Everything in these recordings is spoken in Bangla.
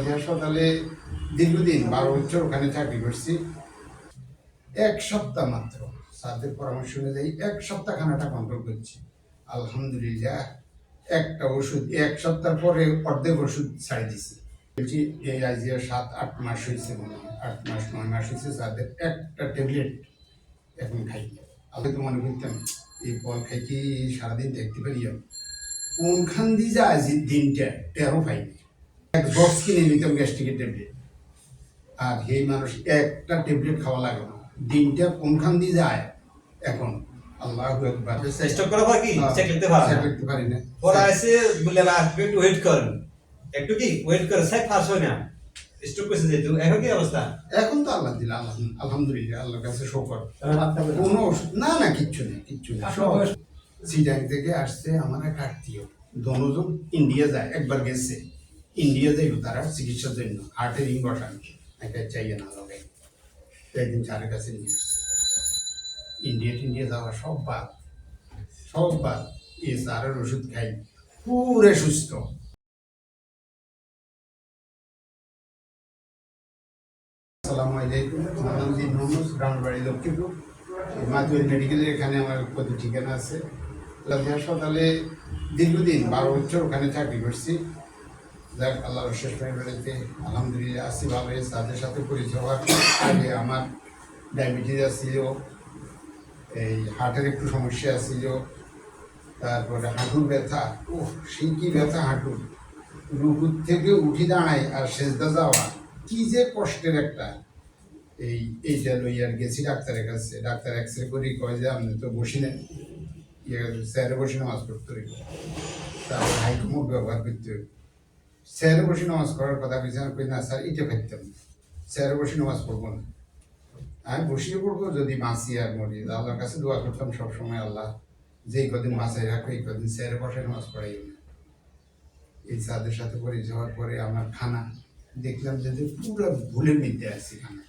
হাসপাতালে দীর্ঘদিন বারো বছর ওখানে চাকরি করছি। এক সপ্তাহ মাত্র। স্যারদের পরামর্শ অনুযায়ী এক সপ্তাহ খানাটা কন্ট্রোল করছি। আলহামদুলিল্লাহ, একটা ওষুধ, এক সপ্তাহ পরে অর্ধেক ওষুধ ছাড়ি দিছি বলছি, এই আজ সাত, আট মাস হয়েছে মনে হয়। আট মাস, নয় মাস হয়েছে তাদের একটা ট্যাবলেট এখন খাই। আগে তো মনে করতাম, এই ফল খাই কি সারাদিন দেখতে পারি কোনখান দিয়ে যা আজ দিনটা তেরো পাইনি। এক বক্স কিনে নিতাম গ্যাস্ট্রিকের ট্যাবলেট আর এই মানুষ একটা ট্যাবলেট খাওয়া লাগে না। দিনটা কোনখান দিয়ে যায়? এখন আল্লাহ একবার চেষ্টা করে হয় কি? চেক লিখতে পারে না। লিখতে পারি না। ওরা এসে বলে একটু ওয়েট করেন। একটু কি? ওয়েট করে সাইড পাস হয় না। স্টক করেছে যেহেতু। এখন কি অবস্থা? এখন তো আল্লাহ দিলা আল্লাহ আলহামদুলিল্লাহ আল্লাহর কাছে শোকর। কোনো ওষুধ না না কিচ্ছু নেই কিচ্ছু নেই। সিডাং থেকে আসছে আমার এক আত্মীয়। দনোজন ইন্ডিয়া যায় একবার গেছে। ইন্ডিয়া যাইব তারা চিকিৎসার জন্য হার্টের রিং বসান একটা চাইয়ে না লগে একদিন চারের কাছে নিয়ে ইন্ডিয়া টিন্ডিয়া যাওয়া সব বাদ। সব বাদ। এই সারের ওষুধ খাই। পুরে সুস্থ। আসসালামু আলাইকুম। আমার দিন মোহাম্মদ ব্রাহ্মণবাড়ি লক্ষ্মীপুর। মাতুয়ারি মেডিকেলের এখানে আমার প্রতি ঠিকানা আছে। হাসপাতালে দীর্ঘদিন বারো বছর ওখানে চাকরি করছি। যাক আল্লাহ শেষ বেড়াতে আলহামদুলিল্লাহ ভালো হয়েছে তাদের সাথে পরিচয় হওয়ার আগে আমার ডায়াবেটিস আসছিল এই হার্টের একটু সমস্যা আসছিল তারপরে হাঁটুর ব্যথা ও সেই কি ব্যথা হাঁটুর? রুকুর থেকে উঠি দাঁড়ায় আর সেজদা যাওয়া, কি যে কষ্টের একটা। এই, এইটা লই আর গেছি ডাক্তারের কাছে, ডাক্তার এক্স রে করি, কয় যে আপনি তো বসি নেন ইয়ে স্যারে বসে নামাজ পড়তে তারপর হাইকমোড ব্যবহার করতে হইব। স্যারে বসে নামাজ করার কথা আমি কই না, স্যার এটা পাইতাম না স্যারে বসে নামাজ পড়ব না। আমি বসিয়ে পড়ব যদি বাঁচি আর মরি। আল্লাহর কাছে দোয়া করতাম সবসময় আল্লাহ, যেই কদিন বাঁচাই রাখো, এই কদিন স্যারে বসে নামাজ পড়াই না। এই স্যারদের সাথে পরিচয় হওয়ার পরে আমার খানা, দেখলাম যে যে পুরো ভুলের মধ্যে আছি খানা।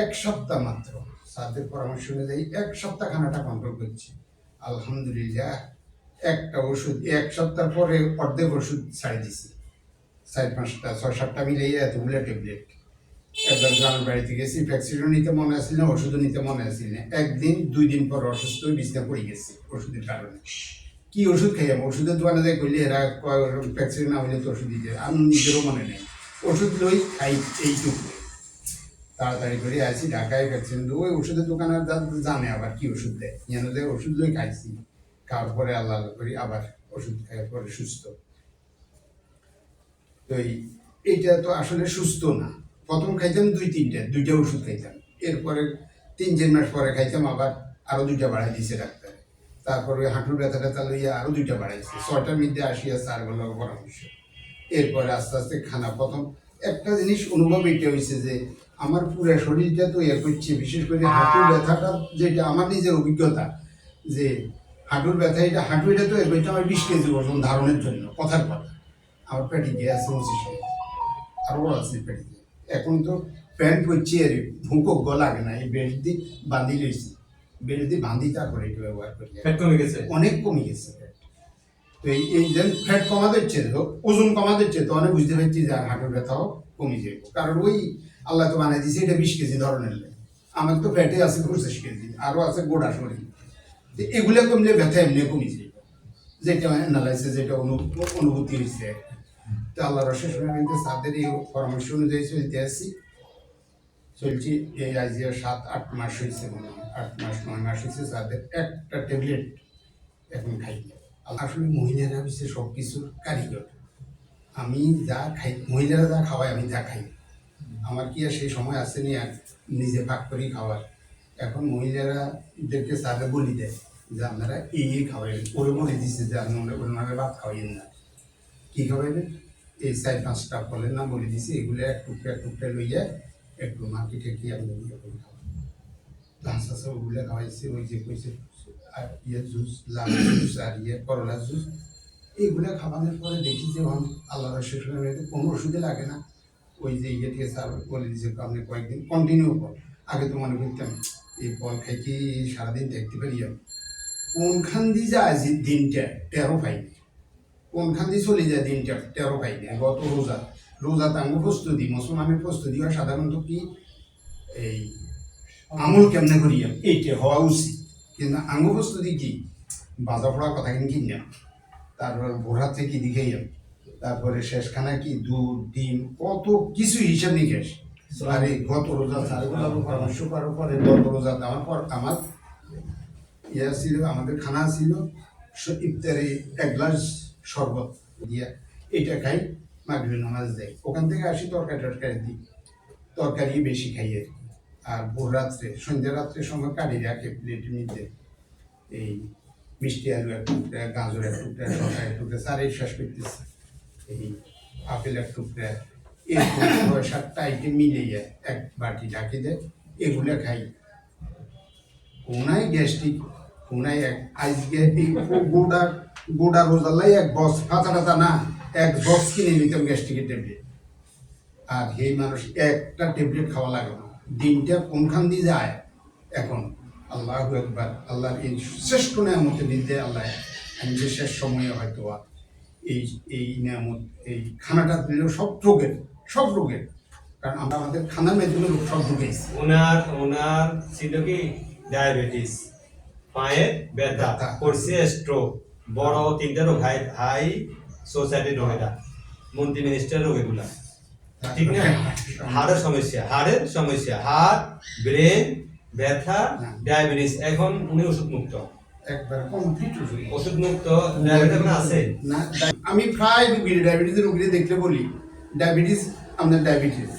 এক সপ্তাহ মাত্র। স্যারদের পরামর্শ অনুযায়ী এক সপ্তাহ খানাটা কন্ট্রোল করছি। আলহামদুলিল্লাহ, একটা ওষুধ, এক সপ্তাহ পরে অর্ধেক ওষুধ ছাড়ি দিছি। চার পাঁচটা ছয় সাতটা মিলিয়ে এতগুলো ট্যাবলেট একবার গ্রামের বাড়িতে গেছি ভ্যাকসিনও নিতে মনে আসছিল না ওষুধও নিতে মনে আসছিল না। একদিন, দুই দিন পর অসুস্থ হয়ে বিছনা পড়ে গেছি, ওষুধের কারণে। কি ওষুধ খাইয়াম? ওষুধের দোকানে যাই করলে এরা ভ্যাকসিন না হলে তো ওষুধ দিতে আমি নিজেরও মনে নেই। ওষুধ লই খাই এইটুকু তাড়াতাড়ি করে আছি ঢাকায় ভ্যাকসিন দেবো। ওই ওষুধের দোকানে জানে আবার কি ওষুধ দেয়। যেন ওষুধ লই খাইছি। খাওয়ার পরে আল্লাহ করি আবার ওষুধ খাওয়ার পরে সুস্থ। তো এই, এইটা তো আসলে সুস্থ না। প্রথম খাইতাম দুই, তিনটা, দুইটা ওষুধ খাইতাম। এরপরে তিন, চার মাস পরে খাইতাম, আবার আরও দুইটা বাড়াই দিয়েছে ডাক্তার। তারপরে হাঁটুর ব্যথা ট্যাথা লইয়া আরও দুইটা বাড়াইছে। ছয়টার মধ্যে আসিয়া স্যার বলল, পরামর্শ। এরপরে আস্তে আস্তে খানা প্রথম, একটা জিনিস অনুভব এটা হয়েছে যে, আমার পুরো শরীরটা তো ইয়ে করছে। বিশেষ করে হাঁটুর ব্যথাটা যেটা আমার নিজের অভিজ্ঞতা, যে হাঁটুর ব্যথা এটা, হাঁটু এটা তো এটা আমার বিশ কেজি ওজন ধারণের জন্য, কথার কথা। আমার পেটে গিয়ে কেজি আরও আছে গিয়ে এখন তো প্যান্ট পরছি আর ভুঁকো লাগে না। এই বেল্ট দিয়ে বাঁধি লইছি বেল্ট দিয়ে বাঁধি তারপরে এটা ব্যবহার করি। ফ্যাট কমে গেছে? অনেক কমে গেছে ফ্যাট তো এই এই যেন ফ্যাট কমা দিচ্ছে তো ওজন কমা দিচ্ছে তো অনেক বুঝতে পারছি যে আর হাঁটুর ব্যথাও কমে যাবে কারণ ওই আল্লাহ তো বানাই দিয়েছে এটা বিশ কেজি ধরনের আমার তো ফ্যাটে আছে পঁচিশ কেজি আরও আছে গোড়া শরীর। তো এগুলো কমলে ব্যথা এমনি কমে যাবে যেটা অ্যানালাইসিস যেটা অনু- অনুভূতি হয়েছে। তো আল্লাহ রসের শুনানিতে তাদের এই পরামর্শ অনুযায়ী চলতে আসছি চলছি এই আজ সাত, আট মাস হয়েছে মনে হয়। আট মাস, নয় মাস হয়েছে তাদের একটা ট্যাবলেট এখন খাই আসলে মহিলারা হচ্ছে সব কিছুর কারিগর। আমি যা খাই, মহিলারা যা খাওয়ায় আমি তা খাই। আমার কি আর সেই সময় আসেনি আর নিজে পাক করেই খাওয়ার? এখন মহিলারা এদেরকে সাথে বলি দেয় যে আপনারা এই খাওয়াইবেন। ওরে বলে দিচ্ছে যে আপনি ওনারা ভাত খাওয়াইন না। কি খাওয়াইবেন? এই চার পাঁচটা ফলের নাম বলে দিছি, এগুলো এক টুকরা টুকরা লইয়া একটু মার্কেটে কি আপনি ইয়ে করে আছে ওগুলো খাওয়াইছে, ওই যে কইছে ইয়ে জুস, লাল জুস আর ইয়ে করলা জুস। এইগুলো খাওয়ানোর পরে দেখি যে আমি আল্লাহ গেছে, কোনো ওষুধে লাগে না। ওই যে ইয়ে থেকে স্যার বলে দিয়েছে আপনি কয়েকদিন কন্টিনিউ কর। আগে তো মনে করতাম, এই ফল খাই কি সারাদিন দেখতে পারি আমি। কোনখান দিয়ে যায় দিনটা তেরো পাইনি। কোনখান দিয়ে চলে যায় দিনটা? তেরো পাইনি গত রোজা। রোজাতে আঙ্গ প্রস্তুতি মুসলমানের প্রস্তুতি হয় সাধারণত কি? এই আমল কেমনে করিয়াম এইটা হওয়া উচিত। কিন্তু আঙ্গ প্রস্তুতি কি? বাজা পড়া কথা কিন্তু কিনা তারপর ভোরা থেকে দিকেইয়াম তারপরে শেষখানা কি? দুধ, ডিম, কত কিছু হিসাব নিকেশ। আর গত রোজা সারেগুলো পরামর্শ করার পরে গত রোজা দেওয়ার পর আমার ইয়া ছিল, আমাদের খানা ছিল। ইফতারে এক গ্লাস শরবত দিয়া এটা খাই মাগরিব নামাজ দেয় ওখান থেকে আসি তরকারি টরকারি দিই। তরকারি বেশি খাই আর ভোর রাত্রে, সন্ধ্যা রাত্রের সময় কাটি রাখে, প্লেট নিতে। এই মিষ্টি আলু এক টুকরা, গাজর এক টুকরা, শসা এক টুকরা সারে শেষ করতেছে। এই আপেল এক টুকরা, এরকম ছয় সাতটা আইটেম মিলিয়ে এক বাটি ঢাকি দেয়, এগুলো খাই। কোনায় গ্যাস্ট্রিক, কোনায় এক আজকে এই গোটা গোটা রোজালাই এক বস ফাতা টাতা না এক বক্স কিনে নিতাম গ্যাস্ট্রিকের ট্যাবলেট। আর এই মানুষ একটা ট্যাবলেট খাওয়া লাগে না। দিনটা কোনখান দিয়ে যায়? এখন আল্লাহ একবার আল্লাহর এই শ্রেষ্ঠ নিয়ামতের নির্দে আল্লাহ আমি যে শেষ সময়ে হয়তো এই এই নিয়ামত এই খানাটা দিলেও সব রোগের সব রোগের। কারণ আমরা আমাদের খানার মাধ্যমে রোগ সব ঢুকেছি ওনার ওনার ছিল কি? ডায়াবেটিস পায়ে ব্যথা। করছে স্ট্রোক বড় তিনটা রোগ হাই হাই সোসাইটির রোগ এটা। মন্ত্রী মিনিস্টার রোগ এগুলা। ঠিক না? হাড়ের সমস্যা হাড়ের সমস্যা। হাড় ব্রেন ব্যথা। ডায়াবেটিস। এখন উনি ওষুধ মুক্ত ওষুধ। মুক্ত ডায়াবেটিস আছে। আমি প্রায় রুগীর ডায়াবেটিসের রুগীরে দেখলে বলি ডায়াবেটিস আপনার ডায়াবেটিস।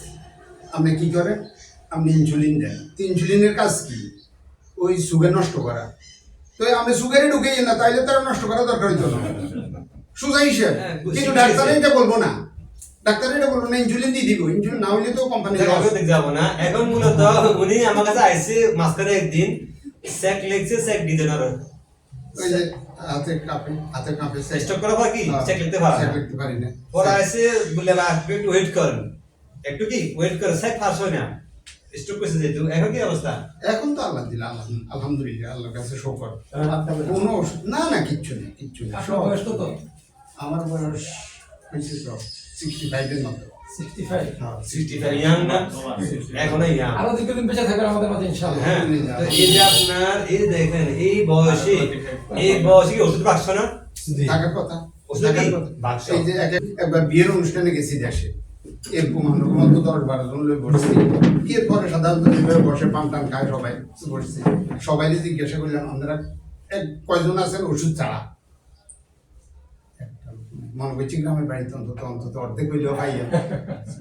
আপনি কি করেন? আপনি ইনসুলিন দেন। ইনসুলিনের কাজ কি? ওই সুগার নষ্ট করা। তো আমি সুগারে ঢুকে না তাইলে তারা নষ্ট করা দরকার হইতো না। সোজা হিসেব হ্যাঁ, কিন্তু ডাক্তার এটা বলব না। ডাক্তার এটা বলব না ইনসুলিন দিয়ে দিব। ইনসুলিন না হইলে তো কোম্পানি যাব না। এখন মূলত উনি আমার কাছে আইসে মাঝখানে একদিন স্যাক লিখছে স্যাক দিতে না ওই যে হাতে কাঁপে হাতে কাঁপে স্টক করার পর কি? হ্যাঁ, চেক লিখতে পারে না। লিখতে পারি না। ওরা এসে বলে বা একটু ওয়েট করেন। একটু কি? ওয়েট করে স্যাক হয় না। স্টক করেছে যেহেতু এখন কি অবস্থা? এখন তো আল্লাহ দিলা আলহাম- আলহামদুলিল্লাহ আল্লাহর কাছে শোকর। কোনো ওষুধ না না কিচ্ছু নেই কিচ্ছু নেই। আপনার বয়স কত? আমার বয়স হয়েছে তো সিক্সটি ফাইভের মতো। হ্যাঁ, মাঝে হ্যাঁ এই আপনার এই যে এই বয়সে এই বয়সে কি ওষুধ বাক্স না? থাকার কথা। একবার বিয়ের অনুষ্ঠানে গেছি দেশে। এরকম দশ বারো জন লোক বসছি। বিয়ের পরে সাধারণত যেভাবে বসে পান টান খায় সবাই সবাই জিজ্ঞাসা আপনারা এক কয়জন আছেন ওষুধ ছাড়া? মনে করছি গ্রামের বাড়িতে অন্তত অন্তত অর্ধেক হইলেও খাই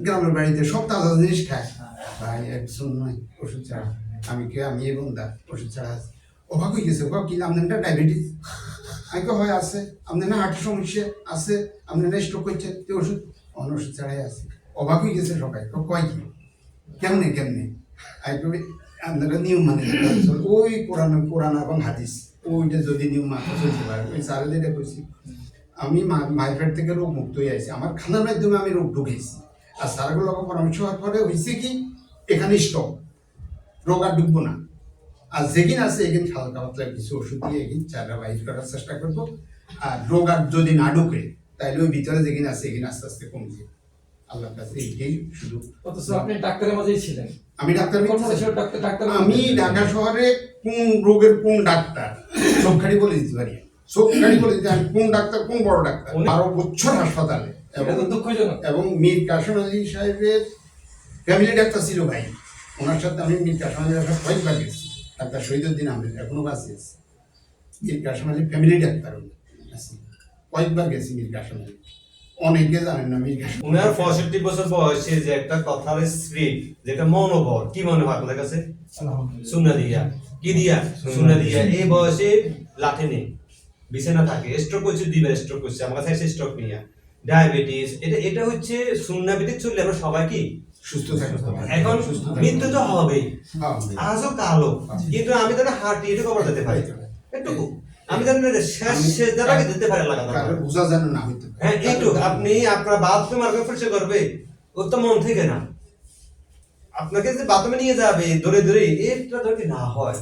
গ্রামের বাড়িতে সব তাজা জিনিস খায়। ভাই, একজন নয় ওষুধ ছাড়া। আমি কে? আমি এই বন্ধা ওষুধ ছাড়া আছে। অবাক হয়ে গেছে, অবাক কি? আপনার ডায়াবেটিস? আমি কে হয়, আছে। আপনার না হার্টের সমস্যা আছে। আপনার না স্ট্রোক করছে ওষুধ? অন্য ওষুধ ছাড়াই আছে। অবাক হয়ে গেছে সবাই। তো কয় কি? কেমনে কেমনে? আমি আপনারা নিয়ম মানে ওই কোরআন কোরআন এবং হাদিস, ওইটা যদি নিয়ম মাথা চলতে পারে ওই স্যারের যেটা কইছি। আমি পেট থেকে রোগ মুক্ত হয়ে আছি আমার খানার মাধ্যমে আমি রোগ ঢুকেছি আর স্যারগুলো পরামর্শ হওয়ার পরে হয়েছে কি? এখানে স্টক রোগ আর ঢুকবো না। আর যেদিন আছে, এদিন হালকা পাতলা কিছু ওষুধ দিয়ে এদিন চারা বাইর করার চেষ্টা করব। আর রোগ আর যদি না ঢুকে তাহলে ওই ভিতরে যেদিন আছে, এদিন আস্তে আস্তে কমবে আল্লাহর কাছে এইটাই শুধু অথচ আপনি ডাক্তারের মাঝেই ছিলেন। আমি ডাক্তার ডাক্তার ডাক্তার আমি ঢাকা শহরে কোন রোগের কোন ডাক্তার? সবখানি বলে দিতে পারি সবখানি বলে দিতে আমি কোন ডাক্তার কোন বড় ডাক্তার? বারো বছর হাসপাতালে। এবং দুঃখজনক। এবং মীর কাসম আলী সাহেবের ফ্যামিলি ডাক্তার ছিল ভাই। ওনার সাথে আমি মীর কাসম আলী সাহেব কয়েকবার গেছি। ডাক্তার শহীদুদ্দিন আহমেদ এখনও বাঁচি আছে। মীর কাসম আলী ফ্যামিলি ডাক্তার উনি। কয়েকবার গেছি মীর কাসম আলী অনেকে জানেন না মীর কাসম উনার পঁয়ষট্টি বছর বয়সে যে একটা কথার স্পিরিট যেটা কি মনে হয় আপনাদের কাছে সুন্না দিয়া কি দিয়া সুন্না দিয়া এই বয়সে লাঠে নেই বিছানা থাকে স্ট্রোক হচ্ছে দিবে স্ট্রোক হচ্ছে আমার কাছে স্ট্রোক নিয়া ডায়াবেটিস এটা এটা হচ্ছে সুন্না চললে আমরা সবাই কি সুস্থ হবে। এখন সুস্থ মৃত্যু তো হবেই হ্যাঁ। আজও কালো কিন্তু আমি তাহলে হাঁটি এটা কবর দিতে পারি একটু আমি জানি শেষ শেষ দিতে পারি লাগা কারও বোঝা যেন না হইতে। হ্যাঁ এইটু আপনি আপনার বাথরুম আর পরিষ্কার করবে ওর তো মন থেকে না। আপনাকে যে বাথরুমে নিয়ে যাবে ধরে ধরে এটা ধরে না হয়।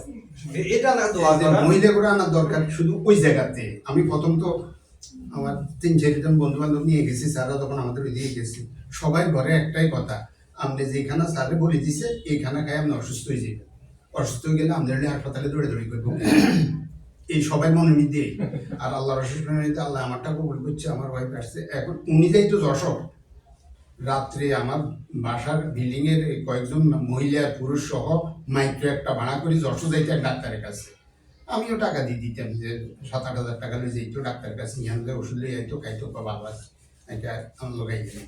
এটা না দোয়া এই যে মহিলা করে আনার দরকার শুধু ওই জায়গাতে। আমি প্রথম তো আমার তিন চারজন বন্ধু বান্ধব নিয়ে গেছি স্যাররা তখন আমাদের ওইদিকে গেছি। সবাই ঘরে একটাই কথা আপনি যেখানে স্যারে বলে দিছে এইখানে খাই আপনি অসুস্থ হয়ে যাবেন। অসুস্থ হয়ে গেলে আমাদের হাসপাতালে দৌড়ে দৌড়ি করব এই সবাই মনে মধ্যে আর আল্লাহ রসুল আল্লাহ আমারটা কবুল করছে, আমার ওয়াইফ আসছে এখন উনি যাই তো যশোর, রাত্রে আমার বাসার বিল্ডিং এর কয়েকজন মহিলা পুরুষ সহ মাইক্রো একটা ভাড়া করে যশো যাইতে ডাক্তারের কাছে। আমিও টাকা দিয়ে দিতাম যে সাত আট হাজার টাকা লয়ে যাইতো ডাক্তারের কাছে ইহান থেকে ওষুধ লয়ে যাইতো খাইতো, বা আছে। এটা আমার লোক আইতে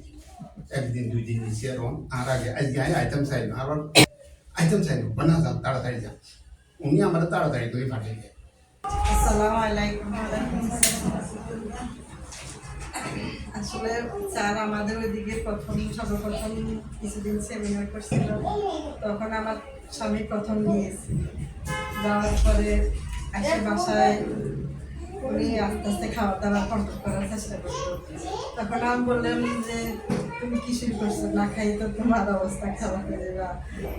একদিন, দুই দিন নিছি আর আর আগে আজকে আমি আইটেম চাই আবার আইটেম চাই না বানা যান তাড়াতাড়ি যান উনি আমার তাড়াতাড়ি করে পাঠিয়ে দেয়। আসসালামু আলাইকুম। আসলে স্যার আমাদের ওইদিকে প্রথম, সর্বপ্রথম কিছুদিন সেমিনার করছিল। তখন আমার স্বামী প্রথম নিয়েছে যাওয়ার পরে এসে বাসায় উনি আস্তে আস্তে খাওয়া দাওয়া কন্ট্রোল করার চেষ্টা করতো তখন আমি বললাম যে তুমি কি শুরু করছ, না খাই তো তোমার অবস্থা খারাপ হয়ে যাবে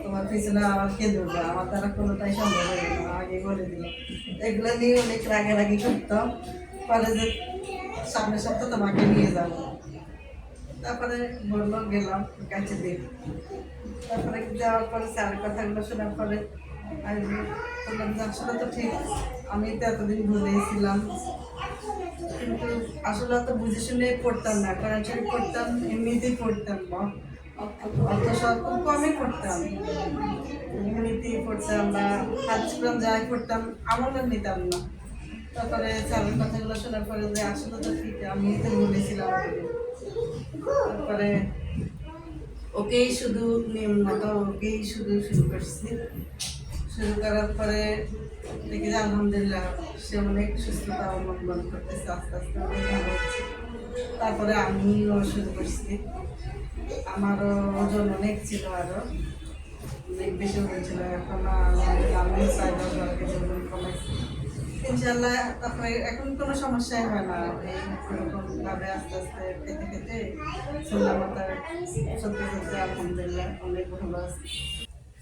তোমার পিছনে আবার কে ধরবে? আমার দ্বারা কোনোটাই সম্ভব হবে না, আগে বলে দিল এগুলো নিয়ে অনেক রাগারাগি করতাম যে সামনের সপ্তাহ তোমাকে নিয়ে যাব। তারপরে বলল গেলাম কাছে দিয়ে। তারপরে যাওয়ার পরে স্যারের কথাগুলো শোনার পরে আসলে তো ঠিক, আমি তো এতদিন ভুলেছিলাম। কিন্তু আসলে অত বুঝে শুনে পড়তাম না শরীফ পড়তাম এমনিতেই পড়তাম অ- অত সব কমই পড়তাম এমনিতেই পড়তাম বা হাদিস যাই পড়তাম আমল নিতাম না। তারপরে স্যারের কথাগুলো শোনার পরে যে আসলে তো ঠিক, আমি তো বলেছিলাম তারপরে ওকেই শুধু নিয়ম মতো ওকেই শুধু শুরু করছি। শুরু করার পরে দেখি যে আলহামদুলিল্লাহ সে অনেক সুস্থতা অবলম্বন করতেছে, আস্তে আস্তে অনেক ভালো হচ্ছে। তারপরে আমিও শুরু করছি। আমারও ওজন অনেক ছিল আরও অনেক বেশি ওজন ছিল। এখন আমি চাই বারো কেজি ওজন ইনশাল্লাহ তারপরে এখন কোনো সমস্যাই হয় না। এই এরকম ভাবে আস্তে আস্তে খেতে খেতে তার সত্যি সত্যি আলহামদুলিল্লাহ অনেক ভালো আছে।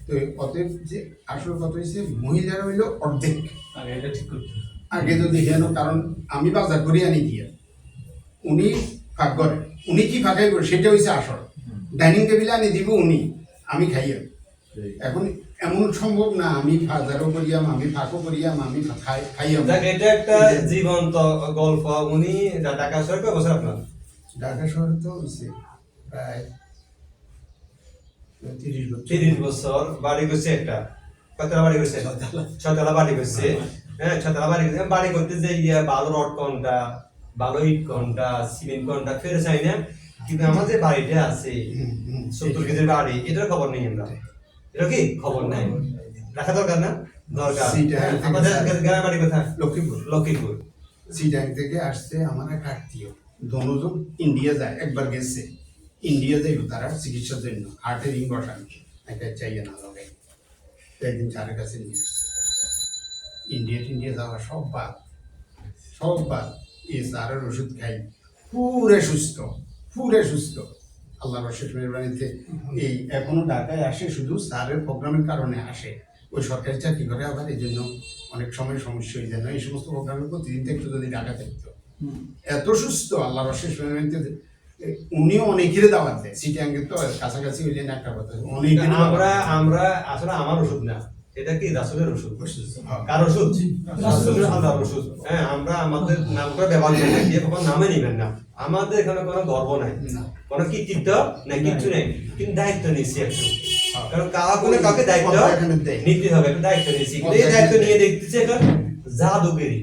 তো অতএব যে আসল কথা হচ্ছে মহিলারা হইল অর্ধেক। আগে এটা ঠিক করতে আগে যদি হেন কারণ আমি বাজার করে আনি দিয়ে। উনি ফাঁক করে। উনি কি ফাঁকাই করে? সেটা হচ্ছে আসল। ডাইনিং টেবিলে আনি দিব উনি আমি খাইয়া। এখন এমন সম্ভব না আমি বাজারও করিয়াম আমি ফাঁকও করিয়াম আমি খাই খাইয়াম। এটা একটা জীবন্ত গল্প। উনি ঢাকা শহরে কয় বছর আপনার? ঢাকা শহরে তো হচ্ছে প্রায় তিরিশ বছর। বাড়ি করছে একটা। কতলা বাড়ি করছে ছতলা বাড়ি করছে হ্যাঁ ছতলা বাড়ি করছে বাড়ি করতে যে ইয়া ভালো রড কোনটা ভালো ইট কোনটা সিমেন্ট কোনটা ফেরে চাই না। কিন্তু আমার যে বাড়িটা আছে সত্তর কেজির বাড়ি এটার খবর নেই আমরা। এটা কি? খবর নাই। রাখা দরকার না? দরকার। হ্যাঁ, আমাদের গ্রামের বাড়ি কোথায়? লক্ষ্মীপুর। লক্ষ্মীপুর। থেকে আসছে আমার এক আত্মীয়। দনোজন ইন্ডিয়া যায় একবার গেছে। ইন্ডিয়া যাইব তারা চিকিৎসার জন্য। হার্টে রিং বসানো। একটা চাইয়ে না লগে একদিন চারের কাছে নিয়ে ইন্ডিয়া টিন্ডিয়া যাওয়া সব বাদ। সব বাদ। এ সারের ওষুধ খাই। পুরে সুস্থ। পুরে সুস্থ। আল্লাহ রশেষ মেহরবানিতে এই এখনও ঢাকায় আসে শুধু স্যারের প্রোগ্রামের কারণে আসে। ওই সরকারি চাকরি করে আবার এই জন্য অনেক সময় সমস্যা হয়ে যায়। না এই সমস্ত প্রোগ্রামের প্রতিদিন একটু যদি ঢাকা থাকতো। এত সুস্থ। আল্লাহ রশেষ মেহরবানিতে উনিও অনেকের দাওয়াত দেয়। সিটিয়াঙ্গে তো কাছাকাছি হইলেন একটা কথা অনেকের আমরা আমরা আসলে আমার ওষুধ না। এটা কি রাসুলের ওষুধ? হ্যাঁ। কার ওষুধ? রাসুলের আল্লাহর ওষুধ। হ্যাঁ আমরা আমাদের নাম করে ব্যবহার করি না দিয়ে কখন নামে নিবেন না। আমাদের এখানে কোনো গর্ব নাই। কোনো কৃতিত্ব নাই কিচ্ছু নেই। কিন্তু দায়িত্ব নিচ্ছি একটু। হ্যাঁ। কারণ কাউকে কাউকে দায়িত্ব। নিতে হবে দায়িত্ব নিচ্ছি এই দায়িত্ব নিয়ে দেখতেছি এখন জাদুগিরি